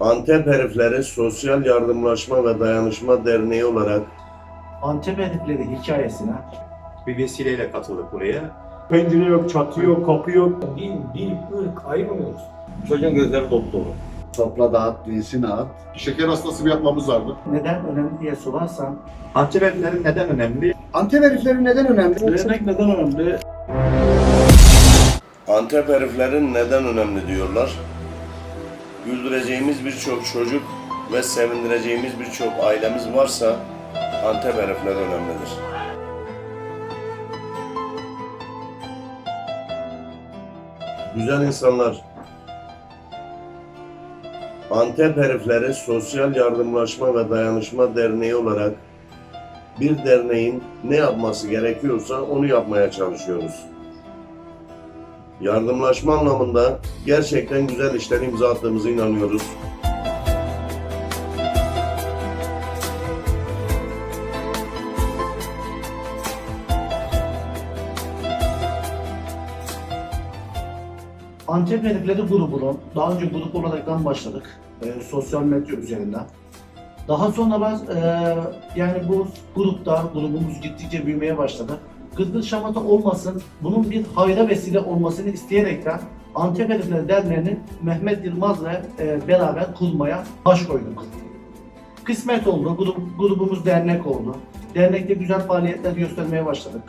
Antep Herifleri Sosyal Yardımlaşma ve Dayanışma Derneği olarak Antep Herifleri hikayesine bir vesileyle katıldık buraya. Pencere yok, çatı yok, kapı yok. Din, dil, ırk ayırmıyoruz. Çocuğun gözleri dop dolu. Topla dağıt, dinsini at. Şeker hastası bir yapmamız vardı. neden önemli diye sorarsan Antep evleri neden önemli? Antep herifleri neden önemli? Dernek neden önemli? Antep Heriflerin neden önemli diyorlar. Güldüreceğimiz birçok çocuk ve sevindireceğimiz birçok ailemiz varsa Antep Herifleri önemlidir. Güzel insanlar, Antep Herifleri Sosyal Yardımlaşma ve Dayanışma Derneği olarak bir derneğin ne yapması gerekiyorsa onu yapmaya çalışıyoruz. Yardımlaşma anlamında gerçekten güzel işler imza attığımıza inanıyoruz. Antep Herifleri grubunu daha önce grup olaraktan başladık. e, sosyal medya üzerinden. Daha sonra e, yani bu grupta grubumuz gittikçe büyümeye başladı. Gırgır şamata olmasın, bunun bir hayra vesile olmasını isteyerekten Antep Herifleri Derneği'ni Mehmet Yılmaz'la e, beraber kurmaya baş koyduk. Kısmet oldu, grup, grubumuz dernek oldu. Dernekte güzel faaliyetler göstermeye başladık.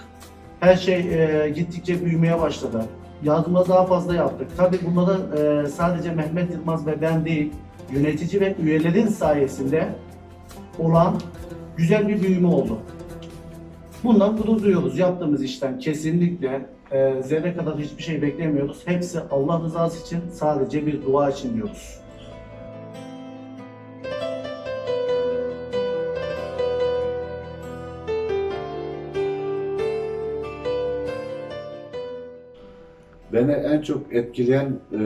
Her şey e, gittikçe büyümeye başladı. Yardımla daha fazla yaptık. Tabii bunları e, sadece Mehmet Yılmaz ve ben değil, yönetici ve üyelerin sayesinde olan güzel bir büyüme oldu. Bundan gurur duyuyoruz. Yaptığımız işten kesinlikle e, zerre kadar hiçbir şey beklemiyoruz. Hepsi Allah rızası için sadece bir dua için diyoruz. Beni en çok etkileyen e,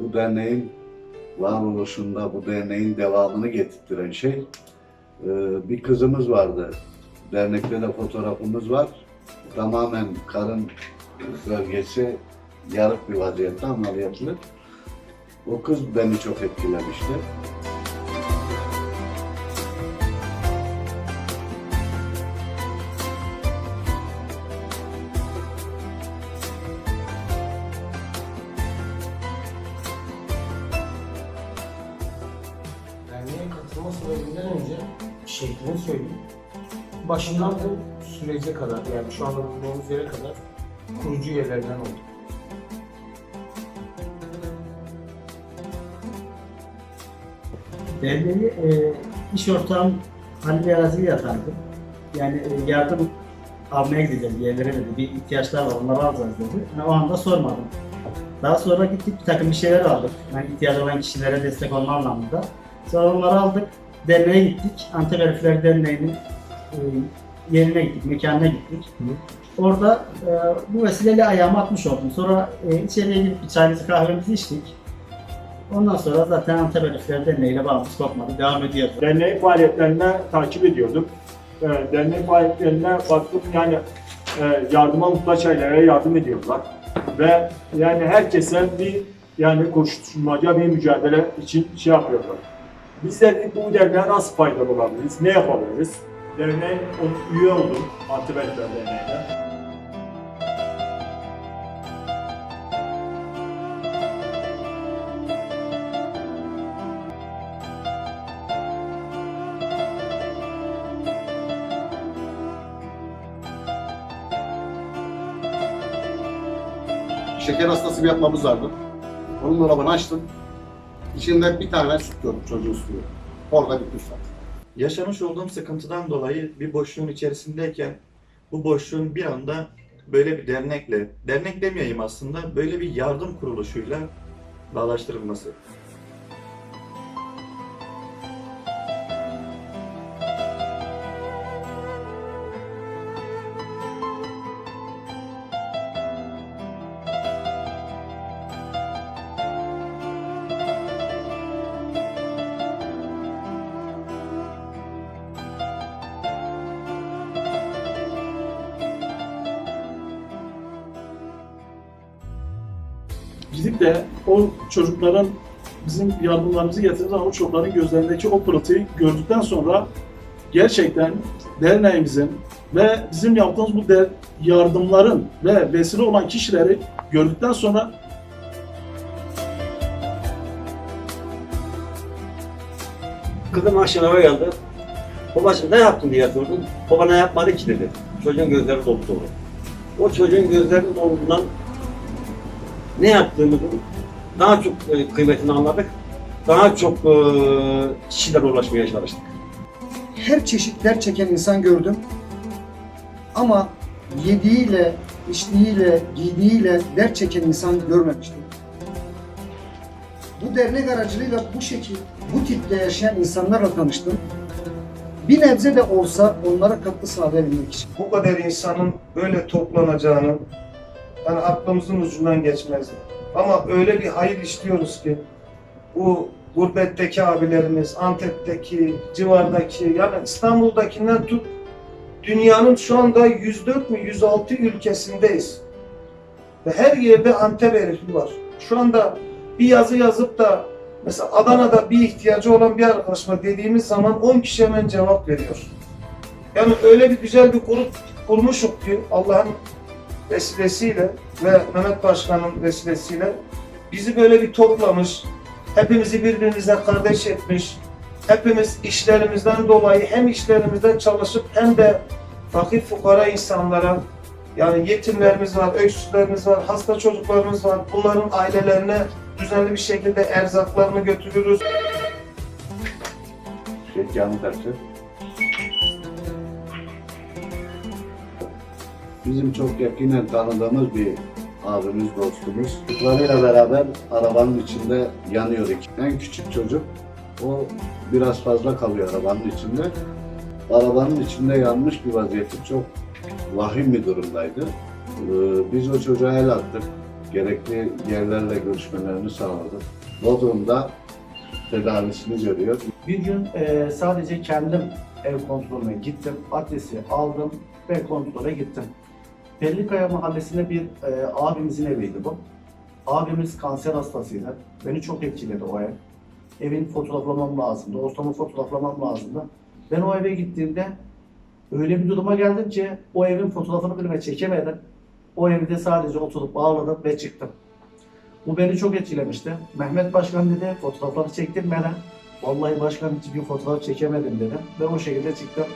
bu derneğin varoluşunda, bu derneğin devamını getirtiren şey e, bir kızımız vardı. Dernekte de fotoğrafımız var. Tamamen karın bölgesi yarık bir vaziyette ameliyatlı. O kız beni çok etkilemişti. Derneğe katılma sebebinden önce şeklini söyleyeyim. Başından bu sürece kadar yani şu anda bulunduğumuz yere kadar kurucu üyelerden olduk. Derneği e, iş ortağım Halil Yarazi'ye atandım. Yani e, yardım almaya gideceğiz bir yerlere dedi. Bir ihtiyaçlar var onları alacağız dedi. Yani o anda sormadım. Daha sonra gittik bir takım bir şeyler aldık. Yani ihtiyacı olan kişilere destek olma anlamında. Sonra onları aldık. Derneğe gittik. Antep Herifler Derneği'nin yerine gittik, mekanına gittik. Orada e, bu vesileyle ayağımı atmış oldum. Sonra e, içeriye girip bir çayımızı kahvemizi içtik. Ondan sonra zaten Antep Herifler Derneği'yle bağımız kopmadı. Devam ediyordu. Derneğin faaliyetlerine takip ediyorduk. Ee, derneğin faaliyetlerine baktım yani e, yardıma muhtaç ailelere yardım ediyorlar. Ve yani herkese bir yani koşuşturmaca bir mücadele için şey yapıyorlar. Biz de bu derneğe nasıl faydalı olabiliriz? Ne yapabiliriz? Derneğe üye oldum Antep Herifler Derneği'ne. Şeker hastası bir yapmamız vardı. Onun dolabını açtım. İçinde bir tane süt gördüm çocuğun suyu. Orada bitti zaten. Yaşamış olduğum sıkıntıdan dolayı bir boşluğun içerisindeyken bu boşluğun bir anda böyle bir dernekle, dernek demeyeyim aslında, böyle bir yardım kuruluşuyla bağlaştırılması. Gidip de o çocukların bizim yardımlarımızı getirdiğimiz zaman o çocukların gözlerindeki o pırıltıyı gördükten sonra gerçekten derneğimizin ve bizim yaptığımız bu der- yardımların ve vesile olan kişileri gördükten sonra Kızım eve geldi. Babacığım ne yaptın diye sordum. Baba ne yapmadı ki dedi. Çocuğun gözleri dolu dolu. O çocuğun gözleri dolduğundan ne yaptığımızın daha çok e, kıymetini anladık. Daha çok e, kişilere ulaşmaya çalıştık. her çeşit dert çeken insan gördüm. Ama yediğiyle, içtiğiyle, giydiğiyle dert çeken insan görmemiştim. Bu dernek aracılığıyla bu şekil, bu tipte yaşayan insanlarla tanıştım. Bir nebze de olsa onlara katkı sağlayabilmek için. bu kadar insanın böyle toplanacağını yani aklımızın ucundan geçmezdi. Ama öyle bir hayır işliyoruz ki bu gurbetteki abilerimiz, Antep'teki, civardaki yani İstanbul'dakinden tut dünyanın şu anda 104 mü 106 ülkesindeyiz. Ve her yerde Antep herifi var. Şu anda bir yazı yazıp da mesela Adana'da bir ihtiyacı olan bir arkadaşıma dediğimiz zaman 10 kişi hemen cevap veriyor. Yani öyle bir güzel bir grup kurmuşuk ki Allah'ın vesilesiyle ve Mehmet Başkan'ın vesilesiyle bizi böyle bir toplamış, hepimizi birbirimize kardeş etmiş, hepimiz işlerimizden dolayı hem işlerimizden çalışıp hem de fakir fukara insanlara yani yetimlerimiz var, öksüzlerimiz var, hasta çocuklarımız var. Bunların ailelerine düzenli bir şekilde erzaklarını götürürüz. Şekerli taşı. Bizim çok yakinen tanıdığımız bir abimiz, dostumuz. Çocuklarıyla beraber arabanın içinde yanıyorduk. En küçük çocuk, o biraz fazla kalıyor arabanın içinde. Arabanın içinde yanmış bir vaziyeti çok vahim bir durumdaydı. Ee, Biz o çocuğa el attık. Gerekli yerlerle görüşmelerini sağladık. Bodrum'da tedavisini görüyor. Bir gün e, sadece kendim ev kontrolüne gittim. Adresi aldım ve kontrole gittim. Pellikaya mahallesinde bir e, abimizin eviydi bu. Abimiz kanser hastasıydı. Beni çok etkiledi o ev. Evin fotoğraflamam lazımdı. Ortamı fotoğraflamam lazımdı. Ben o eve gittiğimde öyle bir duruma geldim ki o evin fotoğrafını bile çekemedim. O evde sadece oturup ağladım ve çıktım. Bu beni çok etkilemişti. Mehmet Başkan dedi fotoğrafları çektirmeden Vallahi başkan hiçbir fotoğraf çekemedim dedim ve o şekilde çıktım.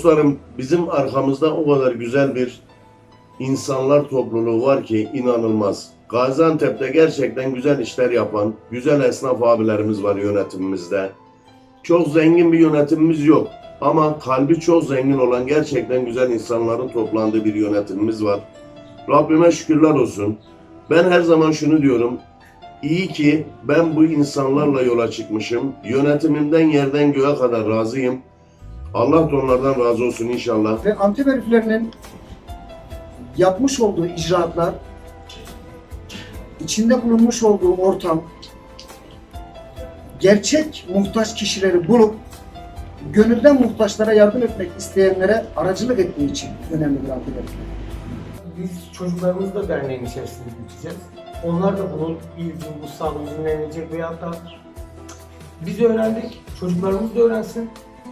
Dostlarım bizim arkamızda o kadar güzel bir insanlar topluluğu var ki inanılmaz. Gaziantep'te gerçekten güzel işler yapan, güzel esnaf abilerimiz var yönetimimizde. Çok zengin bir yönetimimiz yok ama kalbi çok zengin olan gerçekten güzel insanların toplandığı bir yönetimimiz var. Rabbime şükürler olsun. Ben her zaman şunu diyorum. İyi ki ben bu insanlarla yola çıkmışım. Yönetimimden yerden göğe kadar razıyım. Allah da onlardan razı olsun inşallah. Ve Antep heriflerinin yapmış olduğu icraatlar, içinde bulunmuş olduğu ortam, gerçek muhtaç kişileri bulup gönülden muhtaçlara yardım etmek isteyenlere aracılık ettiği için önemlidir Antep herifler. Biz çocuklarımızı da derneğin içerisinde büyüteceğiz. Onlar da bunun bir gün bu sağlığı dinlenecek veyahut da Biz öğrendik, çocuklarımız da öğrensin.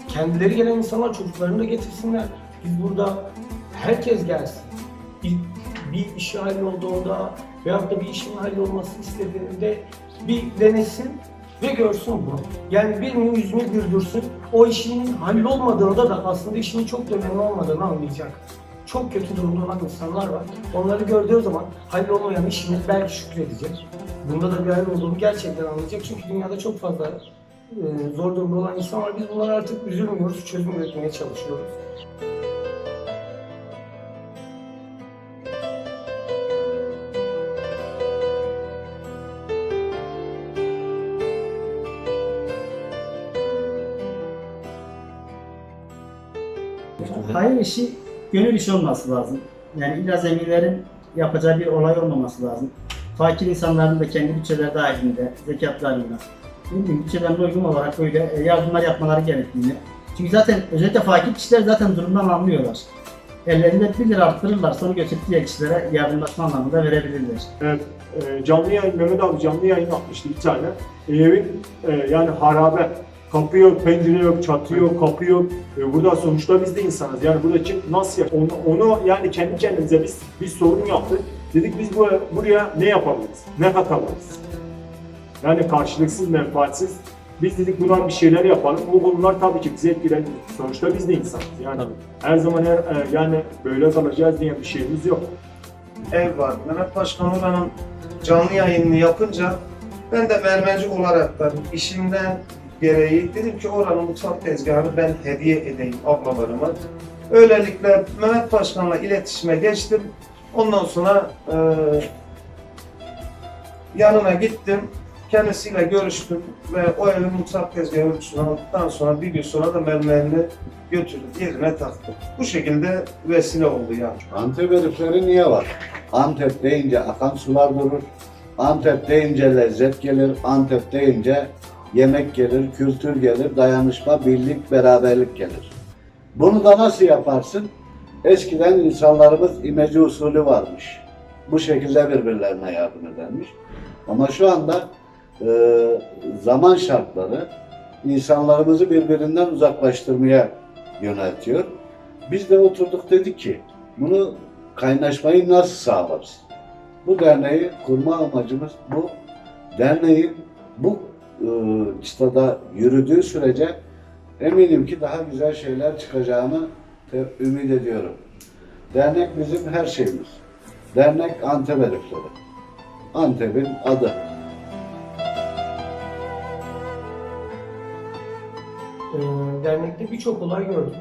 Kendileri gelen insanlar çocuklarını da getirsinler. Biz burada herkes gelsin. Bir, bir işi hallolduğunda veyahut da bir işin hallolması istediğinde bir denesin ve görsün bunu. Yani birinin yüzünü güldürsün. O işinin hallolmadığında da aslında işinin çok da önemli olmadığını anlayacak. Çok kötü durumda olan insanlar var. Onları gördüğü zaman hallolmayan işini belki şükredecek. Bunda da bir hayır olduğunu gerçekten anlayacak. Çünkü dünyada çok fazla e, zor durumda olan insan var. Biz bunlara artık üzülmüyoruz, çözüm üretmeye çalışıyoruz. Hayır işi gönül işi olması lazım. Yani illa zenginlerin yapacağı bir olay olmaması lazım. Fakir insanların da kendi bütçeleri dahilinde, zekatlarıyla, bileyim bütçelerine uygun olarak böyle e, yardımlar yapmaları gerektiğini. Çünkü zaten özellikle fakir kişiler zaten durumdan anlıyorlar. Ellerinde 1 lira arttırırlar sonra götürüp diğer kişilere yardımlaşma anlamında verebilirler. Evet, e, canlı yayın, Mehmet abi canlı yayın atmıştı bir tane. E, evin e, yani harabe, kapı yok, pencere yok, çatı yok, kapı yok. E, burada sonuçta biz de insanız. Yani burada kim nasıl yap? Onu, onu yani kendi kendimize biz bir sorun yaptık. Dedik biz buraya, buraya ne yapabiliriz? Ne katabiliriz? Yani karşılıksız, menfaatsiz. Biz dedik buna bir şeyler yapalım. Bu konular tabii ki bizi etkiledi. Sonuçta biz de insanız. Yani her zaman her, e, yani böyle kalacağız diye bir şeyimiz yok. ev var. Mehmet Başkan oranın canlı yayınını yapınca ben de mermerci olarak da işimden gereği dedim ki oranın mutfak tezgahını ben hediye edeyim ablalarıma. Öylelikle Mehmet Başkan'la iletişime geçtim. Ondan sonra e, yanına gittim. Kendisiyle görüştüm ve o evin mutfak tezgahı ölçüsünü aldıktan sonra bir gün sonra da mermerini götürdüm yerine taktım. Bu şekilde vesile oldu yani. Antep herifleri niye var? Antep deyince akan sular durur. Antep deyince lezzet gelir. Antep deyince yemek gelir, kültür gelir, dayanışma, birlik, beraberlik gelir. Bunu da nasıl yaparsın? Eskiden insanlarımız imece usulü varmış. Bu şekilde birbirlerine yardım edermiş. Ama şu anda e, zaman şartları insanlarımızı birbirinden uzaklaştırmaya yöneltiyor. Biz de oturduk dedik ki bunu kaynaşmayı nasıl sağlarız? Bu derneği kurma amacımız bu. Derneğin bu e, çıtada yürüdüğü sürece eminim ki daha güzel şeyler çıkacağını ümit ediyorum. Dernek bizim her şeyimiz. Dernek Antep herifleri. Antep'in adı. Ee, dernekte birçok olay gördüm.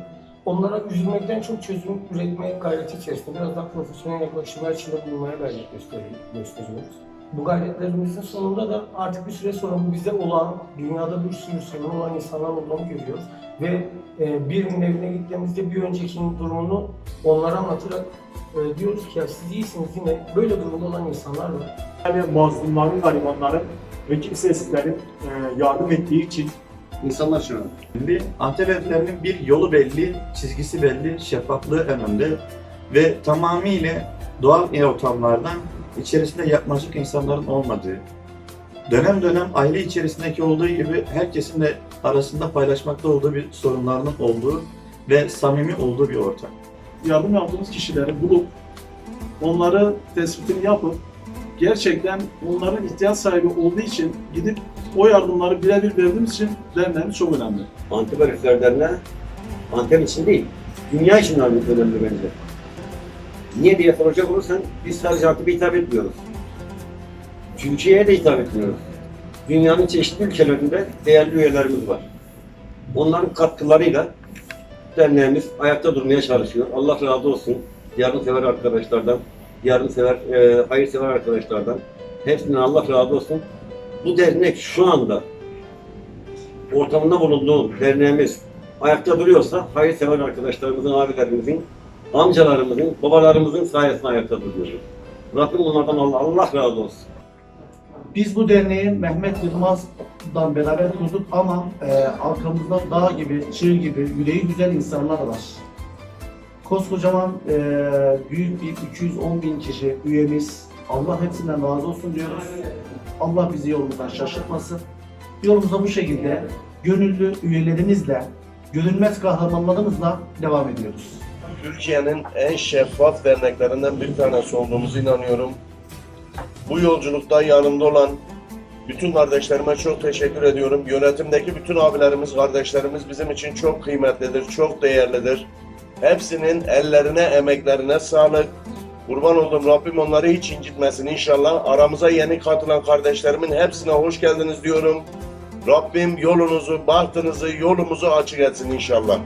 Onlara üzülmekten çok çözüm üretmeye gayreti içerisinde biraz daha profesyonel yaklaşımlar içinde bulunmaya gayret gösteri- gösteriyoruz. Bu gayretlerimizin sonunda da artık bir süre sonra bize olan, dünyada bir sürü sorun olan insanlar olduğunu görüyoruz. Ve e, birinin evine gittiğimizde bir öncekinin durumunu onlara anlatarak e, diyoruz ki ya siz iyisiniz yine böyle durumda olan insanlar var. Yani mazlumların, garibanların ve kimsesizlerin e, yardım ettiği için İnsanlar için önemli. Şimdi Antep evlerinin bir yolu belli, çizgisi belli, şeffaflığı önünde ve tamamıyla doğal ortamlardan içerisinde yapmacık insanların olmadığı, dönem dönem aile içerisindeki olduğu gibi herkesin de arasında paylaşmakta olduğu bir sorunlarının olduğu ve samimi olduğu bir ortam. yardım yaptığımız kişileri bulup onları tespitini yapıp gerçekten onların ihtiyaç sahibi olduğu için gidip o yardımları birebir verdiğimiz için derneğimiz çok önemli. Antep Herifler Derneği Antep için değil, dünya için önemli önemli bence. Niye diye soracak olursan biz sadece Antep'e hitap etmiyoruz. Türkiye'ye de hitap etmiyoruz. Dünyanın çeşitli ülkelerinde değerli üyelerimiz var. Onların katkılarıyla derneğimiz ayakta durmaya çalışıyor. Allah razı olsun yardımsever arkadaşlardan, yardımsever, e, hayırsever arkadaşlardan. Hepsinden Allah razı olsun. Bu dernek şu anda ortamında bulunduğu derneğimiz ayakta duruyorsa hayırsever arkadaşlarımızın, abilerimizin, amcalarımızın, babalarımızın sayesinde ayakta duruyoruz. Rabbim onlardan Allah, Allah razı olsun. Biz bu derneği Mehmet Yılmaz'dan beraber kurduk ama e, arkamızda dağ gibi, çığ gibi, yüreği güzel insanlar var. Koskocaman e, büyük bir 210 bin kişi üyemiz. Allah hepsinden razı olsun diyoruz. Allah bizi yolundan şaşırtmasın. Yolumuza bu şekilde gönüllü üyelerimizle, görünmez kahramanlarımızla devam ediyoruz. Türkiye'nin en şeffaf derneklerinden bir tanesi olduğumuzu inanıyorum. Bu yolculukta yanımda olan bütün kardeşlerime çok teşekkür ediyorum. Yönetimdeki bütün abilerimiz, kardeşlerimiz bizim için çok kıymetlidir, çok değerlidir. Hepsinin ellerine, emeklerine sağlık. Kurban oldum Rabbim onları hiç incitmesin inşallah. Aramıza yeni katılan kardeşlerimin hepsine hoş geldiniz diyorum. Rabbim yolunuzu, bahtınızı, yolumuzu açık etsin inşallah.